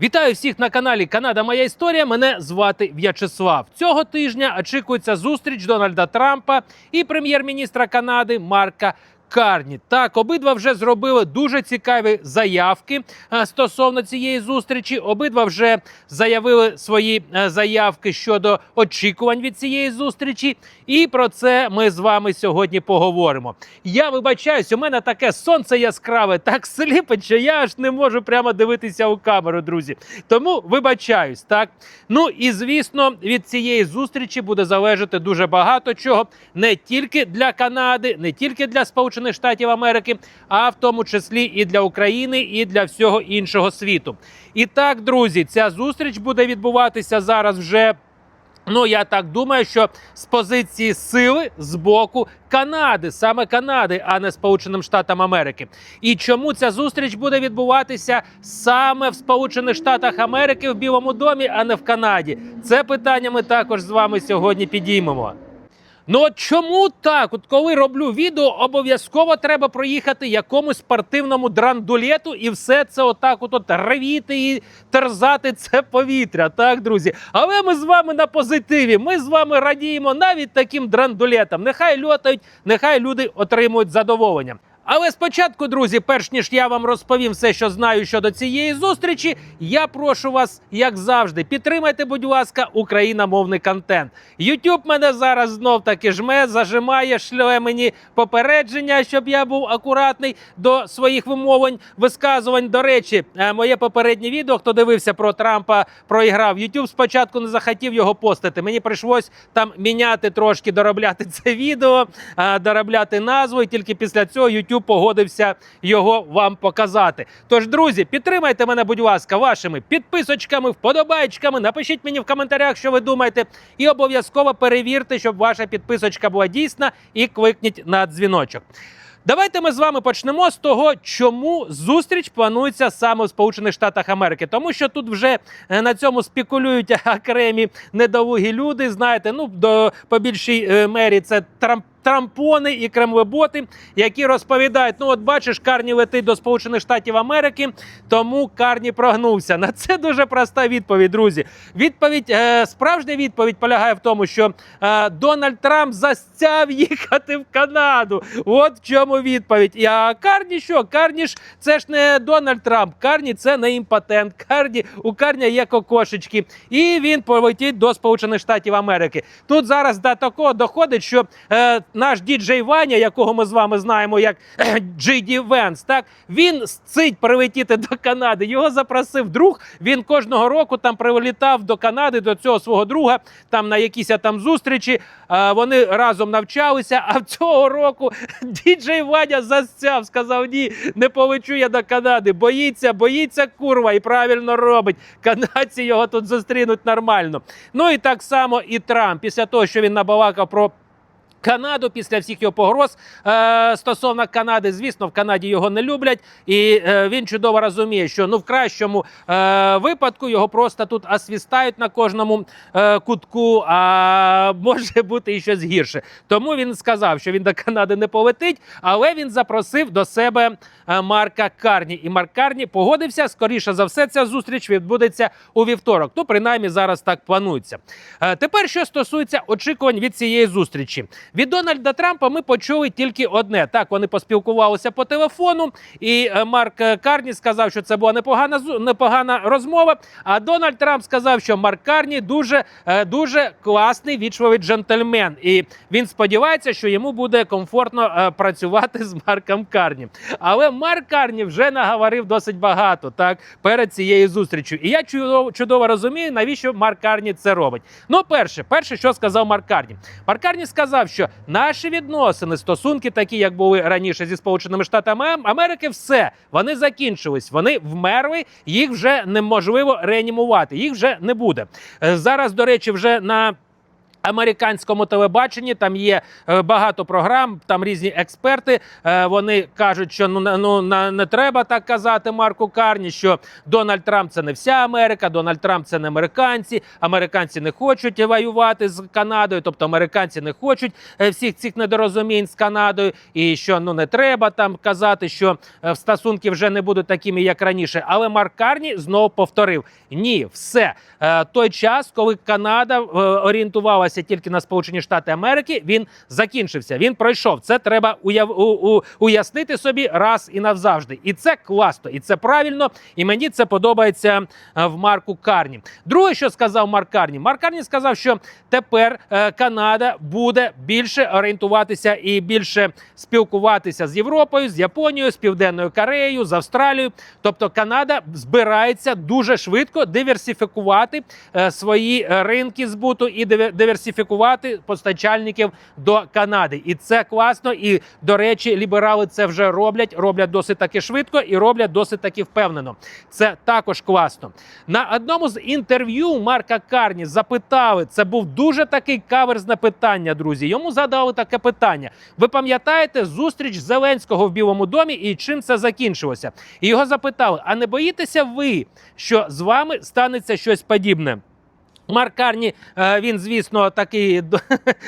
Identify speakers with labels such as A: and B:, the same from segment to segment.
A: Вітаю всіх на каналі Канада Моя Історія. Мене звати В'ячеслав. Цього тижня очікується зустріч Дональда Трампа і прем'єр-міністра Канади Марка. Карні так обидва вже зробили дуже цікаві заявки е, стосовно цієї зустрічі. Обидва вже заявили свої е, заявки щодо очікувань від цієї зустрічі, і про це ми з вами сьогодні поговоримо. Я вибачаюсь, у мене таке сонце яскраве, так сліпить, що я аж не можу прямо дивитися у камеру, друзі. Тому вибачаюсь, так. Ну і звісно, від цієї зустрічі буде залежати дуже багато чого не тільки для Канади, не тільки для Сполучених Штатів Америки, а в тому числі і для України, і для всього іншого світу. І так, друзі, ця зустріч буде відбуватися зараз вже. Ну, я так думаю, що з позиції сили з боку Канади, саме Канади, а не Сполученим Штатам Америки. І чому ця зустріч буде відбуватися саме в Сполучених Штатах Америки в Білому домі, а не в Канаді? Це питання ми також з вами сьогодні підіймемо. Ну от чому так? От коли роблю відео, обов'язково треба проїхати якомусь спортивному драндулету і все це отак от, ревіти і терзати це повітря. Так, друзі. Але ми з вами на позитиві. Ми з вами радіємо навіть таким драндулетам. Нехай льотають, нехай люди отримують задоволення. Але спочатку, друзі, перш ніж я вам розповім все, що знаю щодо цієї зустрічі, я прошу вас, як завжди, підтримайте, будь ласка, україномовний контент. YouTube мене зараз знов таки жме, зажимає, шле мені попередження, щоб я був акуратний до своїх вимовлень, висказувань. До речі, е, моє попереднє відео, хто дивився про Трампа, проіграв. YouTube спочатку не захотів його постити. Мені прийшлось там міняти трошки, доробляти це відео, е, доробляти назву, і тільки після цього YouTube погодився його вам показати. Тож, друзі, підтримайте мене, будь ласка, вашими підписочками, вподобайчиками. Напишіть мені в коментарях, що ви думаєте, і обов'язково перевірте, щоб ваша підписочка була дійсна, і кликніть на дзвіночок. Давайте ми з вами почнемо з того, чому зустріч планується саме в Сполучених Штатах Америки. Тому що тут вже е, на цьому спекулюють окремі недолугі люди. Знаєте, ну до по більшій е, мері це Трамп. Трампони і кремлеботи, які розповідають: ну, от бачиш, Карні летить до Сполучених Штатів Америки, тому Карні прогнувся. На це дуже проста відповідь, друзі. Відповідь, е, справжня відповідь полягає в тому, що е, Дональд Трамп застяв їхати в Канаду. От в чому відповідь. А Карні що? Карні ж це ж не Дональд Трамп. Карні це не імпотент. Карні у Карня є кокошечки, і він полетить до Сполучених Штатів Америки. Тут зараз до такого доходить, що е, наш діджей Ваня, якого ми з вами знаємо як Ді Венс, так він сцить прилетіти до Канади. Його запросив друг. Він кожного року там прилітав до Канади до цього свого друга. Там на якісь там зустрічі. Вони разом навчалися. А цього року діджей Ваня засцяв, сказав: ні, не полечу я до Канади. Боїться, боїться курва, і правильно робить. Канадці його тут зустрінуть нормально. Ну і так само і Трамп, після того, що він набалакав про. Канаду після всіх його погроз е, стосовно Канади, звісно, в Канаді його не люблять, і е, він чудово розуміє, що ну в кращому е, випадку його просто тут освістають на кожному е, кутку, а може бути і щось гірше. Тому він сказав, що він до Канади не полетить, але він запросив до себе е, Марка Карні. І Марк Карні погодився. Скоріше за все, ця зустріч відбудеться у вівторок. Ну, принаймні, зараз так планується. Е, тепер, що стосується очікувань від цієї зустрічі. Від Дональда Трампа ми почули тільки одне. Так, вони поспілкувалися по телефону, і е, Марк е, Карні сказав, що це була непогана непогана розмова. А Дональд Трамп сказав, що Марк Карні дуже, е, дуже класний вічливий джентльмен. І він сподівається, що йому буде комфортно працювати з Марком Карні. Але Марк Карні вже наговорив досить багато так перед цією зустрічю. І я чудово, чудово розумію, навіщо Марк Карні це робить. Ну, перше, перше, що сказав Марк Карні. Марк Карні сказав, що наші відносини, стосунки, такі як були раніше зі Сполученими Штатами Америки, все вони закінчились. Вони вмерли, їх вже неможливо реанімувати, їх вже не буде. Е, Зараз, до речі, вже на Американському телебаченні там є е, багато програм, там різні експерти. Е, вони кажуть, що ну, ну не треба так казати Марку Карні, що Дональд Трамп це не вся Америка, Дональд Трамп це не американці. Американці не хочуть воювати з Канадою, тобто американці не хочуть е, всіх цих недорозумінь з Канадою, і що ну не треба там казати, що стосунки вже не будуть такими, як раніше. Але Марк Карні знову повторив: ні, все той час, коли Канада е, орієнтувалася тільки на Сполучені Штати Америки, він закінчився. Він пройшов. Це треба уяв... у... у... уяснити собі раз і назавжди. І це класно, і це правильно. І мені це подобається е, в Марку Карні. Друге, що сказав Марк Карні, Марк Карні сказав, що тепер е, Канада буде більше орієнтуватися і більше спілкуватися з Європою, з Японією, з Південною Кореєю, з Австралією. Тобто Канада збирається дуже швидко диверсифікувати е, свої ринки збуту і диве- диверсифікувати постачальників до Канади. І це класно. І до речі, ліберали це вже роблять. Роблять досить таки швидко і роблять досить таки впевнено. Це також класно. На одному з інтерв'ю Марка Карні запитали. Це був дуже такий каверзне питання, друзі. Йому задали таке питання. Ви пам'ятаєте зустріч Зеленського в Білому домі і чим це закінчилося? І його запитали: а не боїтеся ви, що з вами станеться щось подібне? Марк Карні, е, він, звісно, такий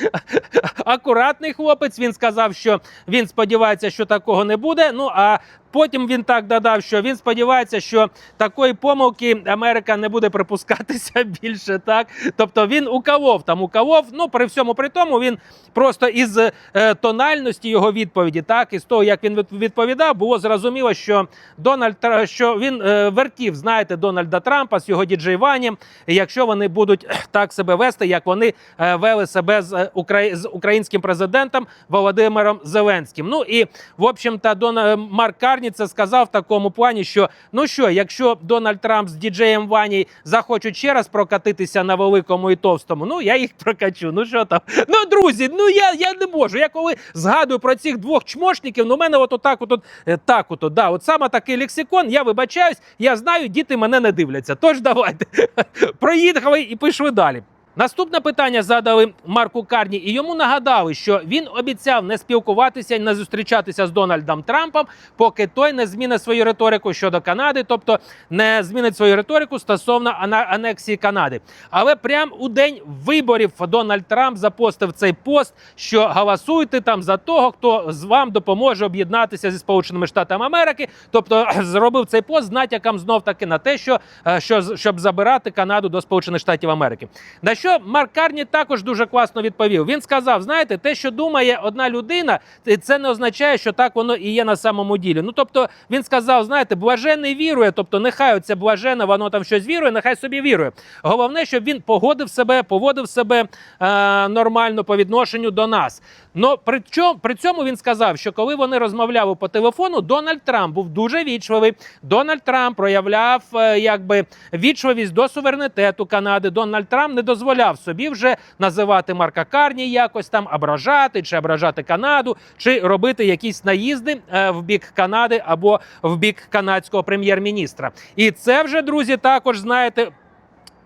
A: акуратний хлопець. Він сказав, що він сподівається, що такого не буде. Ну а потім він так додав, що він сподівається, що такої помилки Америка не буде припускатися більше. Так, тобто він уколов там уколов. Ну при всьому при тому він просто із е, тональності його відповіді, так і з того, як він відповідав, було зрозуміло, що Дональд що він е, вертів, знаєте, Дональда Трампа з його діджейванням, якщо вони будуть е, так себе вести, як вони вели себе з, з українським президентом Володимиром Зеленським. Ну і в общем-то, Дон... е, Марк Карні це сказав в такому плані, що ну що, якщо Дональд Трамп з діджеєм Вані захочуть ще раз прокатитися на великому і товстому, ну я їх прокачу. Ну що там? Ну, друзі, ну я, я не можу. Я коли згадую про цих двох чмошників, ну мене от отак, от, от, е, так, от, от, да, от саме такий лексикон. Я вибачаюсь, я знаю, діти мене не дивляться. Тож давайте проїхали і пішли далі. Наступне питання задали Марку Карні, і йому нагадали, що він обіцяв не спілкуватися, не зустрічатися з Дональдом Трампом, поки той не змінить свою риторику щодо Канади, тобто не змінить свою риторику стосовно анексії Канади. Але прямо у день виборів Дональд Трамп запостив цей пост, що голосуйте там за того, хто з вам допоможе об'єднатися зі Сполученими Штатами Америки. Тобто зробив цей пост з натяком знов таки на те, що, е, що щоб забирати Канаду до Сполучених Штатів Америки. На що Марк Карні також дуже класно відповів. Він сказав: знаєте, те, що думає одна людина, це- не означає, що так воно і є на самому ділі. Ну тобто він сказав: знаєте, блажений вірує, тобто нехай оце блажене, воно там щось вірує, нехай собі вірує. Головне, щоб він погодив себе, поводив себе е, нормально по відношенню до нас. Но при чому при цьому він сказав, що коли вони розмовляли по телефону, Дональд Трамп був дуже вічливий. Дональд Трамп проявляв е, якби вічливість до суверенітету Канади. Дональд Трамп не дозволяв собі вже називати Марка Карні якось там ображати чи ображати Канаду, чи робити якісь наїзди е, в бік Канади або в бік канадського прем'єр-міністра. І це вже друзі також знаєте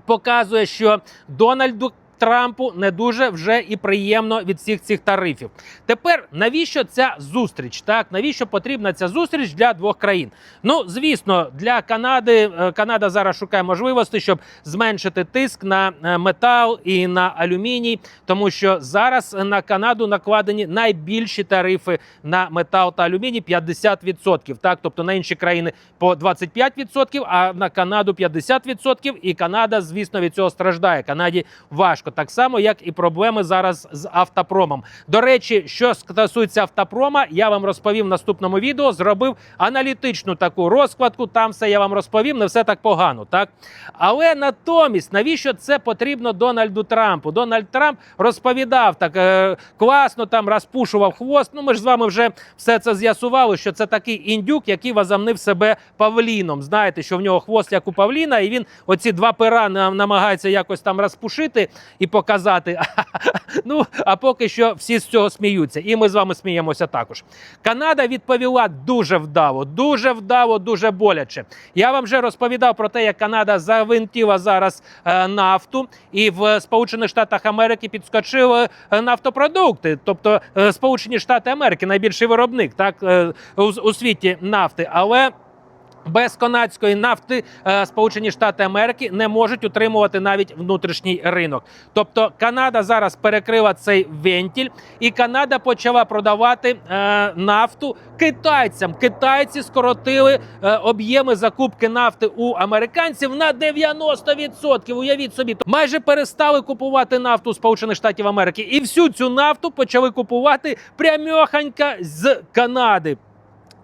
A: показує, що Дональду. Трампу не дуже вже і приємно від всіх цих тарифів. Тепер навіщо ця зустріч? Так навіщо потрібна ця зустріч для двох країн? Ну звісно, для Канади е, Канада зараз шукає можливості, щоб зменшити тиск на е, метал і на алюміній, тому що зараз на Канаду накладені найбільші тарифи на метал та алюміній 50%. Так, тобто на інші країни по 25%, а на Канаду 50%. І Канада, звісно, від цього страждає. Канаді важко, так само як і проблеми зараз з автопромом. До речі, що стосується автопрома, я вам розповім в наступному відео. Зробив аналітичну таку розкладку. Там все я вам розповім. Не все так погано, так але натомість, навіщо це потрібно Дональду Трампу? Дональд Трамп розповідав так е, класно, там розпушував хвост. Ну ми ж з вами вже все це з'ясували, що це такий індюк, який возомнив себе павліном. Знаєте, що в нього хвост як у павліна, і він оці два пера нам- намагається якось там розпушити і показати. Ну а поки що всі з цього сміються, і ми з вами сміємося також. Канада відповіла дуже вдало, дуже вдало, дуже боляче. Я вам вже розповідав про те, як Канада завинтіла зараз е, нафту, і в Сполучених Штатах Америки підскочили е, нафтопродукти, тобто е, Сполучені Штати Америки найбільший виробник так у світі нафти, але. Без канадської нафти е, Сполучені Штати Америки не можуть утримувати навіть внутрішній ринок. Тобто Канада зараз перекрила цей вентиль, і Канада почала продавати е, нафту китайцям. Китайці скоротили е, об'єми закупки нафти у американців на 90%. Уявіть собі, майже перестали купувати нафту Сполучених Штатів Америки, і всю цю нафту почали купувати прямьоханька з Канади.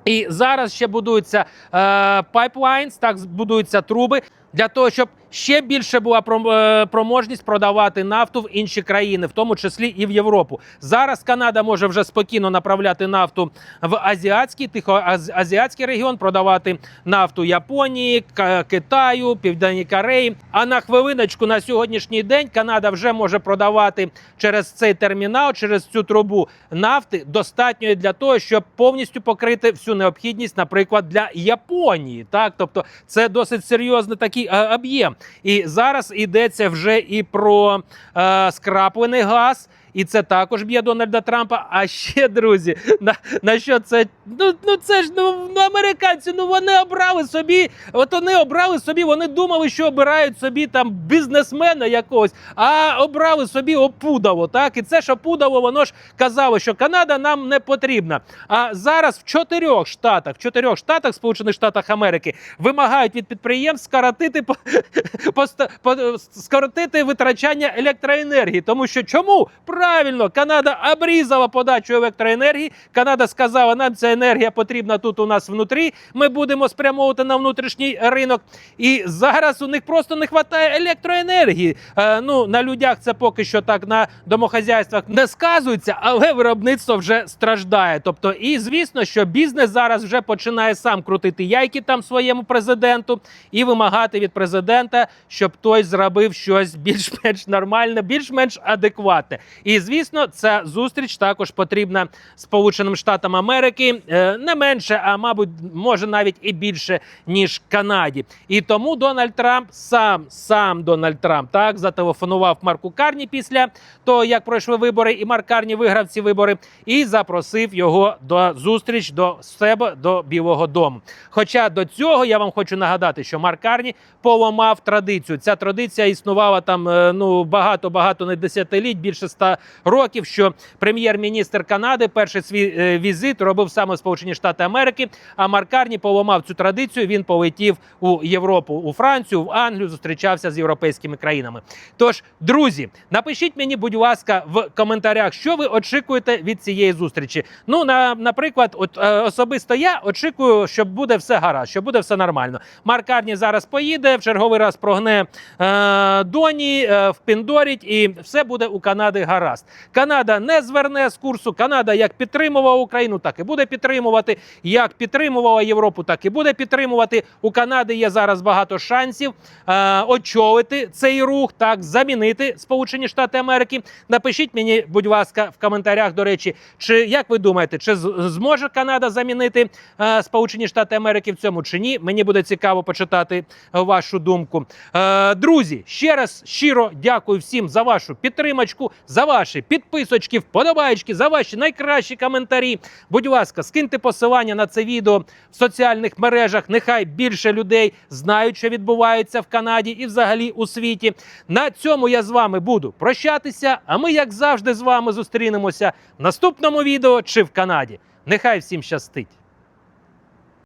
A: І зараз ще будуються е, пайплайнс, так будуються труби для того, щоб ще більше була е, проможність продавати нафту в інші країни, в тому числі і в Європу. Зараз Канада може вже спокійно направляти нафту в азіатський тихоазіатський регіон, продавати нафту Японії, Китаю, Південній Кореї. А на хвилиночку на сьогоднішній день Канада вже може продавати через цей термінал, через цю трубу нафти достатньої для того, щоб повністю покрити всю необхідність, наприклад, для Японії. Так, тобто це досить серйозний такий е, об'єм. І зараз йдеться вже і про е, скраплений газ. І це також б'є Дональда Трампа. А ще друзі, на, на що це? Ну, ну це ж ну, ну американці. Ну вони обрали собі. От вони обрали собі. Вони думали, що обирають собі там бізнесмена якогось, а обрали собі опудало. Так, і це ж опудало, воно ж казало, що Канада нам не потрібна. А зараз в чотирьох штатах, в чотирьох штатах Сполучених Штатах Америки вимагають від підприємств скоротити по, поста- по, скоротити витрачання електроенергії. Тому що чому правильно Канада обрізала подачу електроенергії? Канада сказала, нам ця енергія потрібна тут у нас внутрі. Ми будемо спрямовувати на внутрішній ринок. І зараз у них просто не вистачає електроенергії. Е, ну на людях це поки що так на домохазяйствах не сказується, але виробництво вже страждає. Тобто, і звісно, що бізнес зараз вже починає сам крутити яйки там своєму президенту і вимагати від президента, щоб той зробив щось більш-менш нормальне, більш-менш адекватне. І звісно, ця зустріч також потрібна Сполученим Штатам Америки е, не менше, а мабуть, може навіть і більше ніж Канаді. І тому Дональд Трамп сам сам Дональд Трамп так зателефонував Марку Карні після того, як пройшли вибори, і Марк Карні виграв ці вибори, і запросив його до зустріч до себе до Білого Дому. Хоча до цього я вам хочу нагадати, що Марк Карні поламав традицію. Ця традиція існувала там е, ну багато багато не десятиліть, більше ста років. Що прем'єр-міністр Канади перший свій е, візит робив саме Сполучені Штати Америки. А Марк Карні поламав цю традицію. Він полетів у Європу, у Францію, в Англію, зустрічався з європейськими країнами. Тож, друзі, напишіть мені, будь ласка, в коментарях, що ви очікуєте від цієї зустрічі. Ну, на, наприклад, от е, особисто я очікую, що буде все гаразд, що буде все нормально. Марк Карні зараз поїде, в черговий раз прогне е, доні, е, впіндорить, і все буде у Канади гаразд. Канада не зверне з курсу. Канада як підтримувала Україну, так і буде підтримувати. Як підтримувала Європу, так і буде підтримувати. У Канади є зараз багато шансів е, очолити цей рух, так замінити Сполучені Штати Америки. Напишіть мені, будь ласка, в коментарях. До речі, чи як ви думаєте, чи зможе Канада замінити е, Сполучені Штати Америки в цьому чи ні? Мені буде цікаво почитати вашу думку. Е, друзі, ще раз щиро дякую всім за вашу підтримочку, за ваші підписочки, вподобайки, за ваші найкращі коментарі. Будь ласка, скиньте посилання на це відео в соціальних мережах. Нехай більше людей знають, що відбувається в Канаді і взагалі у світі. На цьому я з вами буду прощатися. А ми, як завжди, з вами зустрінемося в наступному відео чи в Канаді. Нехай всім щастить!